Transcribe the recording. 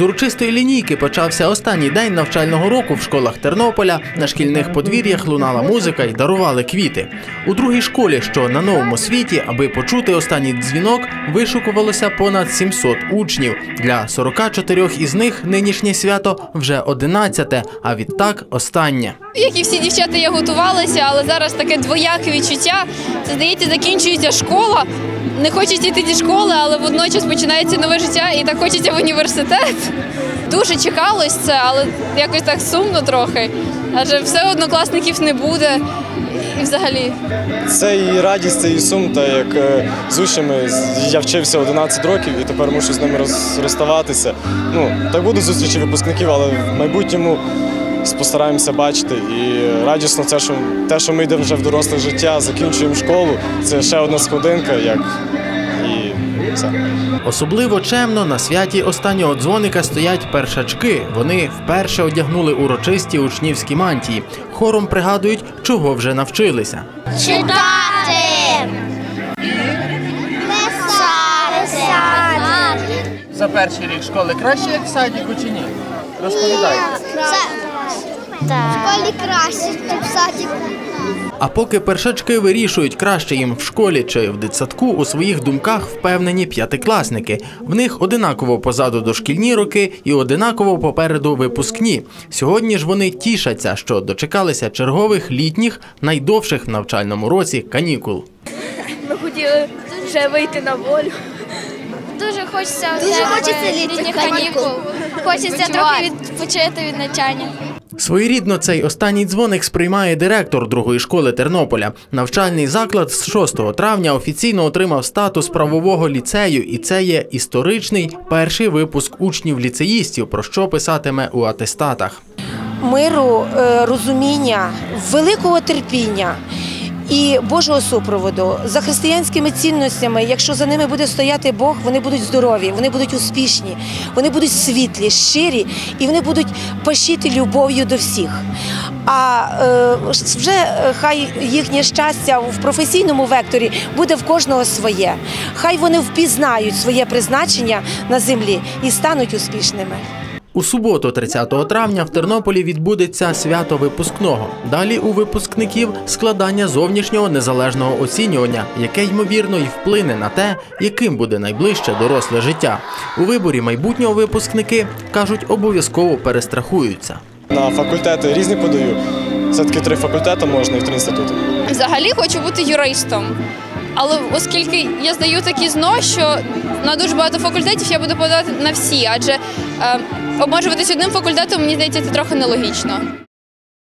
З урочистої лінійки почався останній день навчального року в школах Тернополя. На шкільних подвір'ях лунала музика і дарували квіти. У другій школі, що на новому світі, аби почути останній дзвінок, вишукувалося понад 700 учнів. Для 44 із них нинішнє свято вже 11, а відтак останнє. Як і всі дівчата, я готувалася, але зараз таке двояке відчуття. Це здається, закінчується школа. Не хочеться йти зі школи, але водночас починається нове життя і так хочеться в університет. Дуже чекалось це, але якось так сумно трохи. Адже все однокласників не буде. І взагалі. Це і радість, це і сум, та як е, з учнями я вчився 11 років і тепер мушу з ними розставатися. Ну, так будуть зустрічі випускників, але в майбутньому постараємося бачити. І радісно це, що те, що ми йдемо вже в доросле життя, закінчуємо школу. Це ще одна сходинка, як і. Особливо чемно на святі останнього дзвоника стоять першачки. Вони вперше одягнули урочисті учнівські мантії. Хором пригадують, чого вже навчилися. Читати. Писати. За перший рік школи краще, як в садіку чи ні? Розповідайте. В школі краще, ніж в садіку. А поки першачки вирішують краще їм в школі чи в дитсадку, у своїх думках впевнені п'ятикласники. В них одинаково позаду дошкільні роки і одинаково попереду випускні. Сьогодні ж вони тішаться, що дочекалися чергових літніх, найдовших в навчальному році канікул. Ми хотіли вже вийти на волю. Дуже хочеться Дуже хочеться літніх канікул. Хочеться трохи відпочити від навчання. Своєрідно цей останній дзвоник сприймає директор другої школи Тернополя. Навчальний заклад з 6 травня офіційно отримав статус правового ліцею, і це є історичний перший випуск учнів-ліцеїстів, про що писатиме у атестатах. миру, е, розуміння, великого терпіння і Божого супроводу за християнськими цінностями. Якщо за ними буде стояти Бог, вони будуть здорові, вони будуть успішні, вони будуть світлі, щирі і вони будуть пащити любов'ю до всіх. А е, вже е, хай їхнє щастя в професійному векторі буде в кожного своє. Хай вони впізнають своє призначення на землі і стануть успішними. У суботу, 30 травня, в Тернополі відбудеться свято випускного. Далі у випускників складання зовнішнього незалежного оцінювання, яке ймовірно і вплине на те, яким буде найближче доросле життя. У виборі майбутнього випускники кажуть, обов'язково перестрахуються. На факультети різні подаю. Все-таки три факультети можна і три інститути. Взагалі хочу бути юристом. Але оскільки я здаю такі ЗНО, що на дуже багато факультетів я буду подавати на всі, адже е, обмежуватись одним факультетом, мені здається, це трохи нелогічно.